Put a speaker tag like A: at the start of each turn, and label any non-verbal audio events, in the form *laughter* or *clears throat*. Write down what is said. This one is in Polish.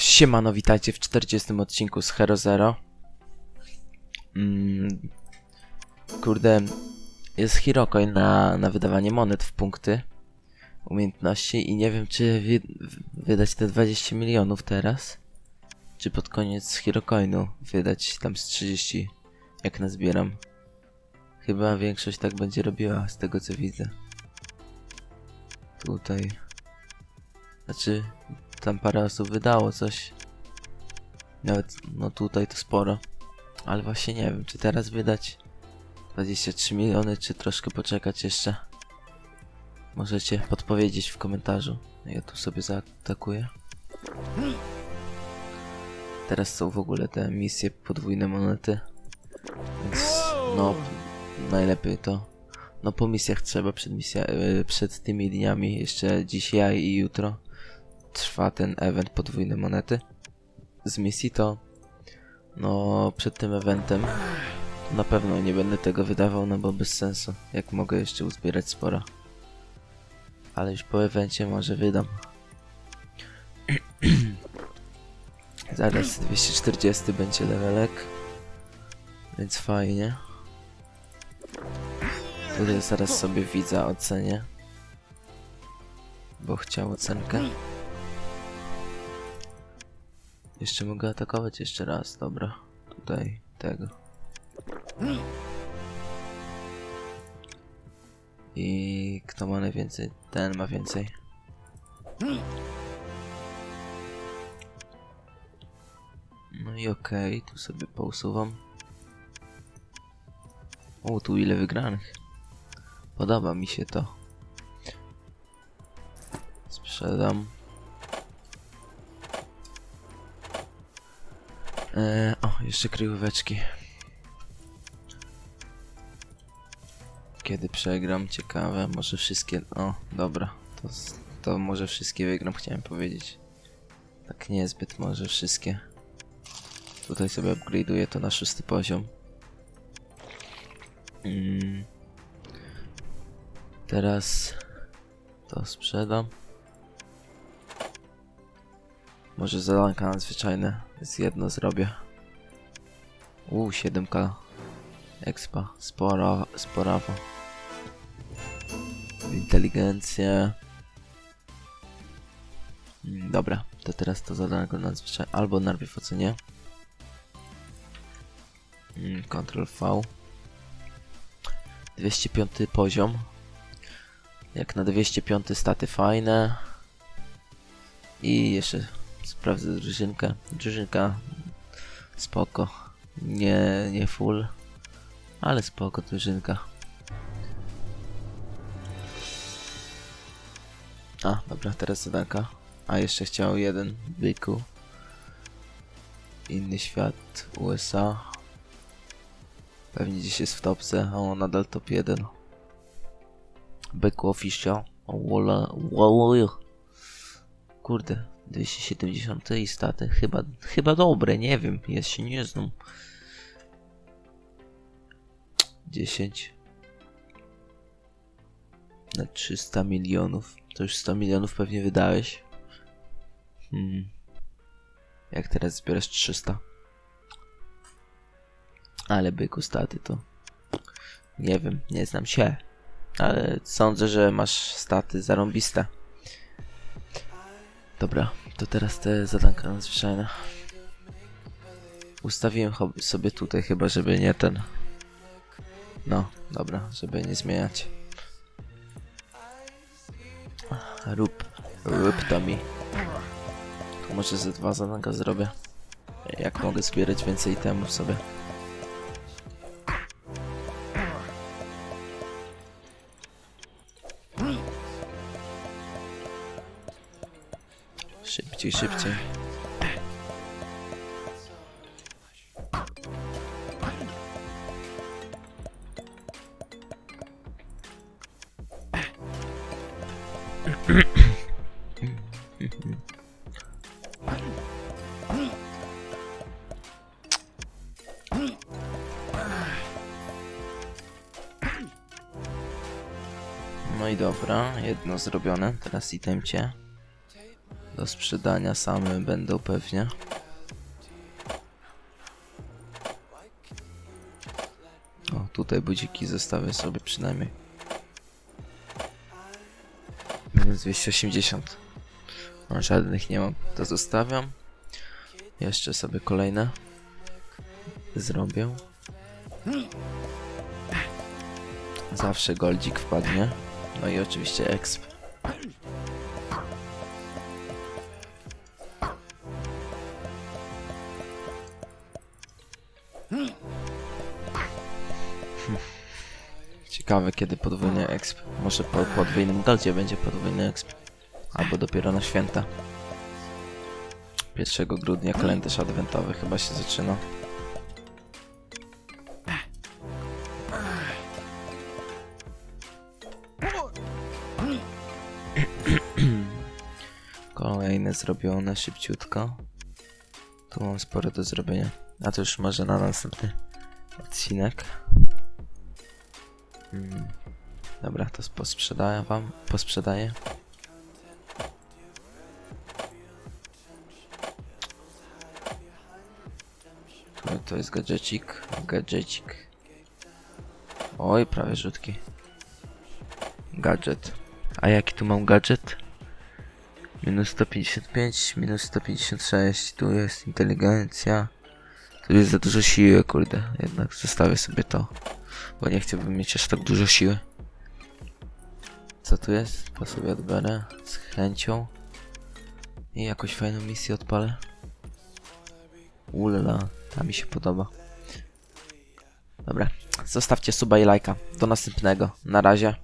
A: Siemano, witajcie w 40 odcinku z Hero Zero. Mm, kurde, jest Hirocoin na, na wydawanie monet w punkty umiejętności i nie wiem czy wi- wydać te 20 milionów teraz, czy pod koniec Hirocoinu wydać tam z 30, jak nazbieram. Chyba większość tak będzie robiła, z tego co widzę. Tutaj. Znaczy, tam parę osób wydało coś. Nawet, no tutaj to sporo. Ale właśnie nie wiem, czy teraz wydać 23 miliony, czy troszkę poczekać jeszcze. Możecie podpowiedzieć w komentarzu. Ja tu sobie zaatakuję. Teraz są w ogóle te misje podwójne monety. Więc no, najlepiej to. No po misjach trzeba przed, misja, yy, przed tymi dniami, jeszcze dzisiaj i jutro trwa ten event podwójne monety. Z misji to no przed tym eventem na pewno nie będę tego wydawał, no bo bez sensu, jak mogę jeszcze uzbierać sporo. Ale już po evencie może wydam. *clears throat* Zaraz 240 będzie levelek. Więc fajnie. Tutaj zaraz sobie widza ocenię. Bo chciał ocenkę. Jeszcze mogę atakować jeszcze raz, dobra. Tutaj tego. I kto ma najwięcej? Ten ma więcej. No i okej, tu sobie pousuwam. O, tu ile wygranych. Podoba mi się to. Sprzedam. Eee, o, jeszcze kryjóweczki. Kiedy przegram, ciekawe, może wszystkie. O, dobra, to, to może wszystkie wygram, chciałem powiedzieć. Tak niezbyt, może wszystkie. Tutaj sobie upgrade'uję to na szósty poziom. Mm. Teraz to sprzedam. Może zadanka nadzwyczajne z jedno zrobię. Uuu, 7k. Expa. Spora, sporawo. Inteligencję. Mm, Dobra, to teraz to zadanko nadzwyczajne. Albo najpierw ocenię. Mm, Ctrl V. 205 poziom. Jak na 205 staty fajne. I jeszcze sprawdzę drużynkę. Drużynka spoko. Nie, nie full. Ale spoko drużynka. A, dobra, teraz zadanka. A jeszcze chciał jeden byku. Inny świat, USA. Pewnie gdzieś jest w topce, a on nadal top 1. Byku official. Wola, wola. Kurde, 270 i staty. Chyba, chyba dobre, nie wiem, ja się nie znam. 10 na 300 milionów. To już 100 milionów pewnie wydałeś. Hmm. Jak teraz zbierasz 300? Ale byku staty to. Nie wiem, nie znam się. Ale sądzę, że masz staty zarąbiste. Dobra, to teraz te zadanka nadzwyczajne. Ustawiłem sobie tutaj chyba, żeby nie ten... No, dobra, żeby nie zmieniać. Rób, rób to mi. Tu może ze dwa zadania zrobię. Jak mogę zbierać więcej temów sobie. Szybciej, szybciej. No i dobra, jedno zrobione, teraz itemcie. Do sprzedania same będą pewnie. O, tutaj budziki zostawię sobie przynajmniej. Minus 280. No, żadnych nie mam. To zostawiam. Jeszcze sobie kolejne zrobię. Zawsze goldzik wpadnie. No i oczywiście exp. Ciekawe kiedy podwójny exp. Może po podwójnym goldzie będzie podwójny exp. Albo dopiero na święta. 1 grudnia kalendarz adwentowy chyba się zaczyna. Kolejne zrobione szybciutko. Tu mam sporo do zrobienia. A to już może na następny odcinek. Mm. Dobra, to posprzedaję wam. Posprzedaję. Tu to jest gadżecik. Gadżecik. Oj, prawie rzutki. Gadżet. A jaki tu mam gadżet? Minus 155, minus 156, tu jest inteligencja. Tu jest za dużo siły, kurde. Jednak zostawię sobie to. Bo nie chciałbym mieć aż tak dużo siły. Co tu jest? To sobie odbiorę z chęcią. I jakąś fajną misję odpalę. Ulala, ta mi się podoba. Dobra, zostawcie suba i lajka. Do następnego. Na razie.